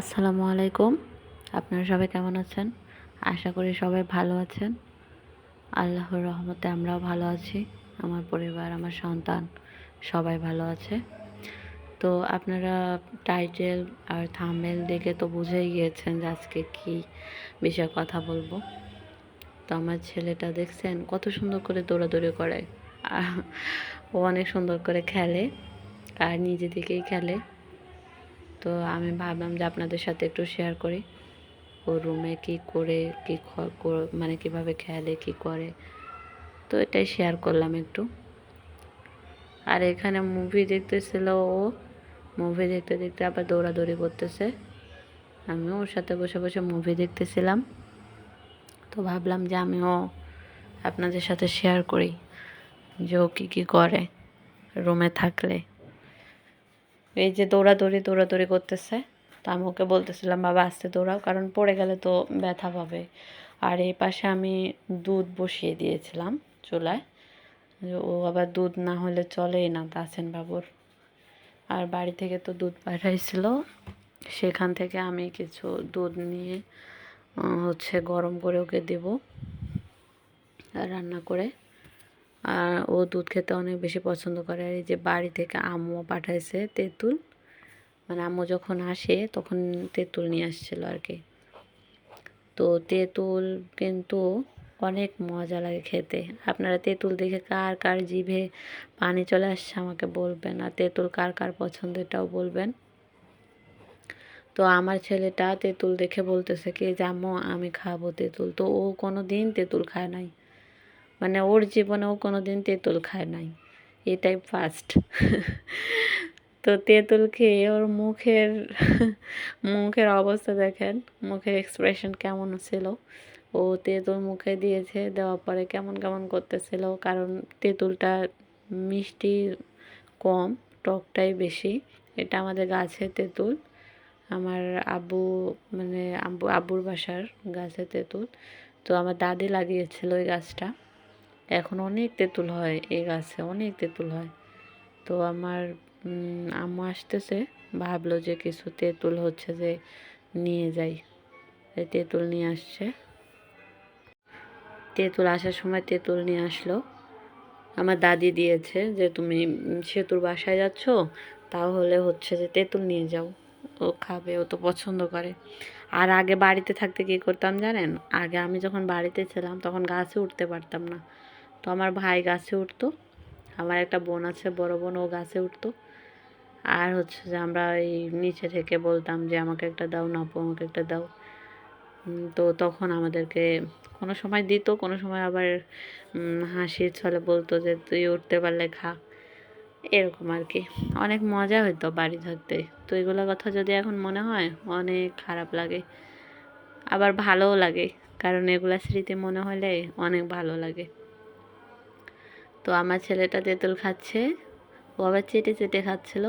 আসসালামু আলাইকুম। আপনারা সবাই কেমন আছেন? আশা করি সবাই ভালো আছেন। আল্লাহর রহমতে আমরাও ভালো আছি। আমার পরিবার, আমার সন্তান সবাই ভালো আছে। তো আপনারা টাইটেল আর থাম্বনেল দেখে তো বুঝেই গিয়েছেন যে আজকে কী বিষয়ে কথা বলব। তো আমার ছেলেটা দেখছেন কত সুন্দর করে দৌড়াদৌড়ি করে। ও অনেক সুন্দর করে খেলে আর নিজে থেকেই খেলে। তো আমি ভাবলাম যে আপনাদের সাথে একটু শেয়ার করি। ও রুমে কি করে, কি মানে কীভাবে খেলে, কি করে? তো এটাই শেয়ার করলাম একটু। আর এখানে মুভি দেখতেছিল ও। মুভি দেখতে দেখতে আবার দৌড়াদৌড়ি করতেছে। আমিও ওর সাথে বসে বসে মুভি দেখতেছিলাম। তো ভাবলাম যে আমিও আপনাদের সাথে শেয়ার করি যে ও কী কী করে রুমে থাকলে। এই যে দৌড়াদৌড়ি দৌড়াদৌড়ি করতেছে। তো আমি ওকে বলতেছিলাম, বাবা, আস্তে দৌড়াও, কারণ পড়ে গেলে তো ব্যথা পাবে। আর এই পাশে আমি দুধ বসিয়ে দিয়েছিলাম চুলায়। ও আবার দুধ না হলে চলেই না, তাসেন বাবুর। আর বাড়ি থেকে তো দুধ পাঠাইছিল। সেখান থেকে আমি কিছু দুধ নিয়ে হচ্ছে গরম করে ওকে দেবো রান্না করে। আর ও দুধ খেতে অনেক বেশি পছন্দ করে। আর এই যে বাড়ি থেকে আম্মু পাঠাইছে তেঁতুল মানে আম্মু যখন আসে তখন তেঁতুল নিয়ে আসছিল আর কি তো তেঁতুল কিন্তু অনেক মজা লাগে খেতে। আপনারা তেঁতুল দেখে কার কার জিভে পানি চলে আসছে আমাকে বলবেন, আর তেঁতুল কার কার পছন্দ এটাও বলবেন। তো আমার ছেলেটা তেঁতুল দেখে বলতেছে কি আম্মু আমি খাব তেঁতুল। তো ও কোনো দিন তেঁতুল খায় নাই। মানে ওর জীবনেও কোনো দিন তেঁতুল খায় নাই। এটাই ফার্স্ট তো তেঁতুল খেয়ে ওর মুখের মুখের অবস্থা দেখেন, মুখের এক্সপ্রেশন কেমন ছিল। ও তেঁতুল মুখে দিয়েছে, দেওয়ার পরে কেমন কেমন করতেছিল, কারণ তেঁতুলটা মিষ্টি কম, টকটাই বেশি। এটা আমাদের গাছের তেঁতুল, আমার আব্বু মানে আব্বু, আব্বুর বাসার গাছের তেঁতুল। তো আমার দাদি লাগিয়েছিল ওই গাছটা। এখন অনেক তেঁতুল হয়, এই গাছে অনেক তেঁতুল হয়। তো আমার আম্মু আসতেছে, ভাবলো যে কিছু তেঁতুল হচ্ছে যে নিয়ে যাই। তেঁতুল নিয়ে আসছে। তেঁতুল আসার সময় তেঁতুল নিয়ে আসলো। আমার দাদি দিয়েছে যে, তুমি সেতুর বাসায় যাচ্ছ, তাহলে হচ্ছে যে তেঁতুল নিয়ে যাও। ও খাবে, ও তো পছন্দ করে। আর আগে বাড়িতে থাকতে কী করতাম জানেন? আগে আমি যখন বাড়িতে ছিলাম, তখন গাছে উঠতে পারতাম না। তো আমার ভাই গাছে উঠতো। আমার একটা বোন আছে, বড় বোন, ও গাছে উঠতো। আর হচ্ছে যে আমরা এই নিচে থেকে বলতাম যে, আমাকে একটা দাও না আমাকে একটা দাও। তো তখন আমাদেরকে কোনো সময় দিত, কোনো সময় আবার হাসির ছলে বলতো যে, তুই উঠতে পারলে খা। এরকম আর কি। অনেক মজা হতো বাড়ি থাকতে। তো এগুলো কথা যদি এখন মনে হয়, অনেক খারাপ লাগে। আবার ভালোও লাগে। কারণ এগুলা স্মৃতি মনে হলে অনেক ভালো লাগে। তো আমার ছেলেটা তেঁতুল খাচ্ছে। ও আবার চেটে চেটে খাচ্ছিল।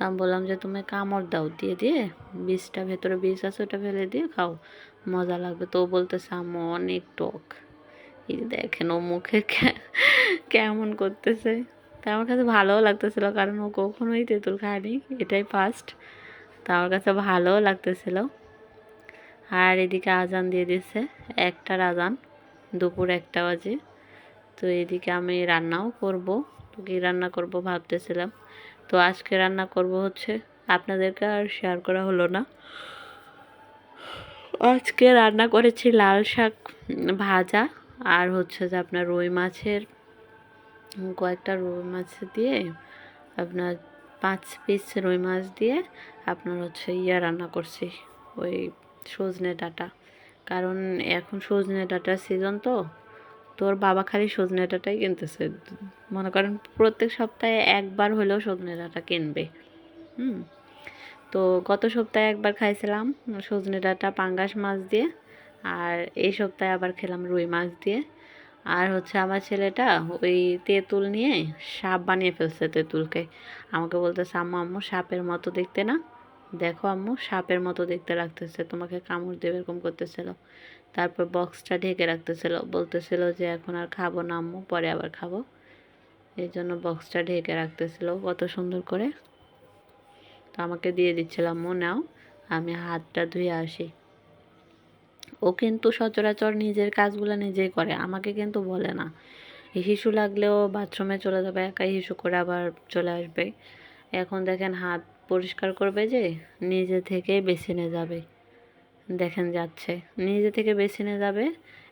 আমি বললাম যে, তুমি কামড় দাও দিয়ে দিয়ে। বীজটা ভেতরে বীজ আছে, ওটা ফেলে দিয়ে খাও। মজা লাগবে। তো বলতেছে, আম্মু, অনেক টক। এই দেখেন ও মুখে কেমন করতেছে। তা আমার কাছে ভালোও লাগতেছিল, কারণ ও কখনোই তেঁতুল খায়নি। এটাই ফার্স্ট তা আমার কাছে ভালোও লাগতেছিল। আর এদিকে আজান দিয়ে দিছে একটার আজান, দুপুর একটা বাজে। তো এদিকে আমি রান্নাও করব। তো কী রান্না করব ভাবতেছিলাম। তো আজকে রান্না করব হচ্ছে, আপনাদেরকে আর শেয়ার করা হলো না। আজকে রান্না করেছি লাল শাক ভাজা আর হচ্ছে যে আপনার রুই মাছের, কয়েকটা রুই মাছ দিয়ে আপনার পাঁচ পিস রুই মাছ দিয়ে আপনার হচ্ছে ইয়া রান্না করছি, ওই সজনে ডাটা। কারণ এখন সজনে ডাঁটার সিজন তো তোর বাবা খালি সজনে ডাঁটাই কিনতেছে। মনে করেন প্রত্যেক সপ্তাহে একবার হলেও সজনে ডাঁটা কিনবে। হুম? তো গত সপ্তাহে একবার খাইছিলাম সজনে ডাঁটা, পাঙ্গাস মাছ দিয়ে, আর এই সপ্তাহে আবার খেলাম রুই মাছ দিয়ে। আর হচ্ছে আমার ছেলেটা ওই তেঁতুল নিয়ে সাপ বানিয়ে ফেলছে তেঁতুলকে। আমাকে বলতেছে, আম্মু আম্মু, সাপের মতো দেখতে না? দেখো আম্মু, সাপের মতো দেখতে লাগতেছে। তোমাকে কামড় দেবে এরকম করতেছিল। তারপর বক্সটা ঢেকে রাখতেছিল। বলতেছিল যে, এখন আর খাব না আম্মু, পরে আবার খাব। এই জন্য বক্সটা ঢেকে রাখতেছিল কত সুন্দর করে। তো আমাকে দিয়ে দিচ্ছিলাম আম্মু, নাও, আমি হাতটা ধুয়ে আসি। ও কিন্তু সচরাচর নিজের কাজগুলো নিজেই করে, আমাকে কিন্তু বলে না। হিসু লাগলেও বাথরুমে চলে যাবে, একাই হিসু করে আবার চলে আসবে। এখন দেখেন হাত পরিষ্কার করবে যে নিজে থেকেই বেসিনে যাবে। দেখেন যাচ্ছে। নিজে থেকে বেসিনে যাবে,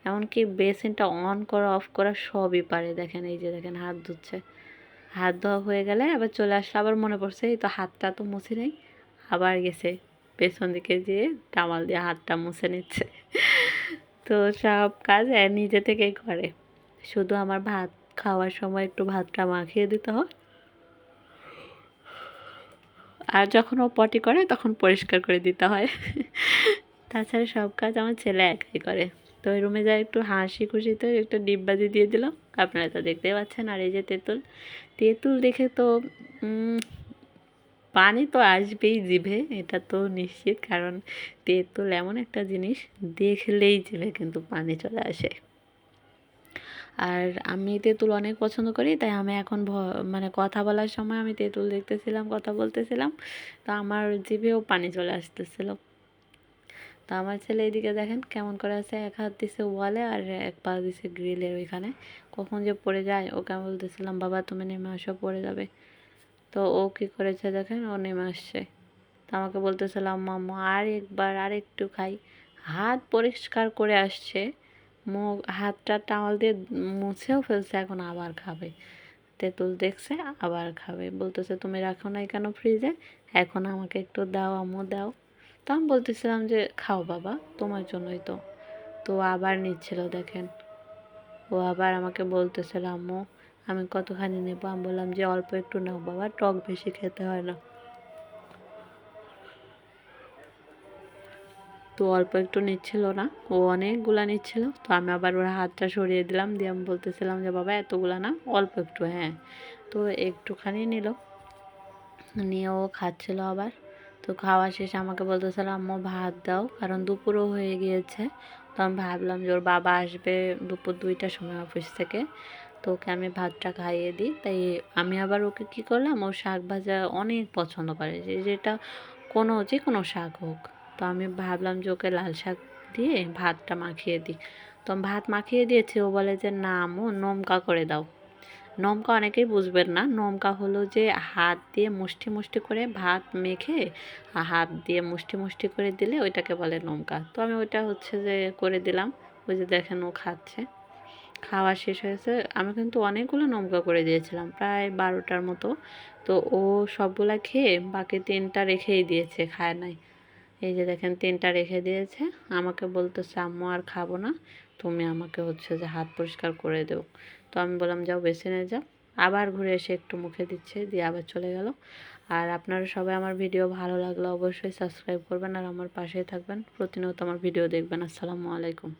এমনকি বেসিনটা অন করা অফ করা সবই পারে। দেখেন এই যে দেখেন হাত ধুচ্ছে। হাত ধোয়া হয়ে গেলে আবার চলে আসলে আবার মনে পড়ছে, এই তো হাতটা তো মুছে নেই। আবার গেছে পেছন দিকে যেয়ে টামাল দিয়ে হাতটা মুছে নিচ্ছে। তো সব কাজ নিজে থেকেই করে। শুধু আমার ভাত খাওয়ার সময় একটু ভাতটা মাখিয়ে দিতে হয়। আর যখন ও পটি করে, তখন পরিষ্কার করে দিতে হয়। তাছাড়া সব কাজ আমার ছেলে একাই করে। তো ওই রুমে যাই একটু হাসি খুশিতে একটু ডিব্বাজি দিয়ে দিলাম। আপনারা তো দেখতেই পাচ্ছেন, আর এই যে তেঁতুল। তেঁতুল দেখে তো পানি তো আসবেই জিভে, এটা তো নিশ্চিত। কারণ তেঁতুল এমন একটা জিনিস, দেখলেই জিভে কিন্তু পানি চলে আসে। আর আমি তেঁতুল অনেক পছন্দ করি, তাই আমি এখন মানে কথা বলার সময় আমি তেঁতুল দেখতেছিলাম, কথা বলতেছিলাম। তো আমার জিভেও পানি চলে আসতেছিল। তো আমার ছেলে এইদিকে দেখেন কেমন করে আছে, এক হাত দিছে ওয়ালে আর এক পা দিছে গ্রিলের ওইখানে। কখন যে পড়ে যায়, ওকে আমি বলতেছিলাম, বাবা, তুমি নেমে আসো, পড়ে যাবে। তো ও কী করেছে দেখেন, ও নেমে আসছে। তো আমাকে বলতেছিলাম মাম্মা আর একবার, আর একটু খাই। হাত পরিষ্কার করে আসছে। মুখ, হাতটা টাওয়াল দিয়ে মুছেও ফেলছে, এখন আবার খাবে। তেঁতুল দেখছে, আবার খাবে। বলতেছে, তুমি রাখো নাই কেন ফ্রিজে? এখন আমাকে একটু দাও, আম্মু, দাও। তো আমি বলতেছিলাম যে, খাও বাবা, তোমার জন্যই তো। তো আবার নিচ্ছিল, দেখেন। ও আবার আমাকে বলতেছিল, আম্মু, আমি কতখানি নেব? আমি বললাম যে, অল্প একটু নাও বাবা, টক বেশি খেতে হয় না। তো অল্প একটু নিচ্ছিল না, ও অনেকগুলা নিচ্ছিল। তো আমি আবার ওর হাতটা সরিয়ে দিলাম, দিয়ে আমি বলতেছিলাম যে, বাবা, এতগুলা না, অল্প একটু হ্যাঁ। তো একটুখানি নিল, নিয়ে ও খাচ্ছিল আবার। তো খাওয়া শেষে আমাকে বলতেছিল, আম্মু, ভাত দাও, কারণ দুপুরও হয়ে গিয়েছে। তো আমি ভাবলাম যে, ওর বাবা আসবে দুপুর দুইটার সময় অফিস থেকে। তো ওকে আমি ভাতটা খাইয়ে দিই। তাই আমি আবার ওকে কী করলাম, ও শাক ভাজা অনেক পছন্দ করে, যে, যেটা কোনো, যে কোনো শাক হোক। তো আমি ভাবলাম যে ওকে লাল শাক দিয়ে ভাতটা মাখিয়ে দিই। তো ভাত মাখিয়ে দিয়েছি, ও বলে যে, না আমু নমকা করে দাও। নমকা অনেকেই বুঝবেন না। নমকা হলো যে হাত দিয়ে মুষ্টি মুষ্টি করে ভাত মেখে হাত দিয়ে মুষ্টি মুষ্টি করে দিলে ওইটাকে বলে নমকা। তো আমি ওইটা হচ্ছে যে করে দিলাম। ওই যে দেখেন ও খাচ্ছে। খাওয়া শেষ হয়েছে। আমি কিন্তু অনেকগুলো নমকা করে দিয়েছিলাম, প্রায় বারোটার মতো। তো ও সবগুলা খেয়ে বাকি তিনটা রেখেই দিয়েছে, খায় নাই। এই যে দেখেন, তিনটা রেখে দিয়েছে। আমাকে বলতেছে, আম্মু, আর খাব না। তুমি আমাকে হচ্ছে যে হাত পরিষ্কার করে দেও। তো আমি বললাম, যাও, বেছে বেসিনে যাও। আবার ঘুরে এসে একটু মুখে দিচ্ছে, দিয়ে আবার চলে গেল। আর আপনারা সবাই আমার ভিডিও ভালো লাগলে অবশ্যই সাবস্ক্রাইব করবেন আর আমার পাশেই থাকবেন। প্রতিনিয়ত আমার ভিডিও দেখবেন। আসসালামু আলাইকুম।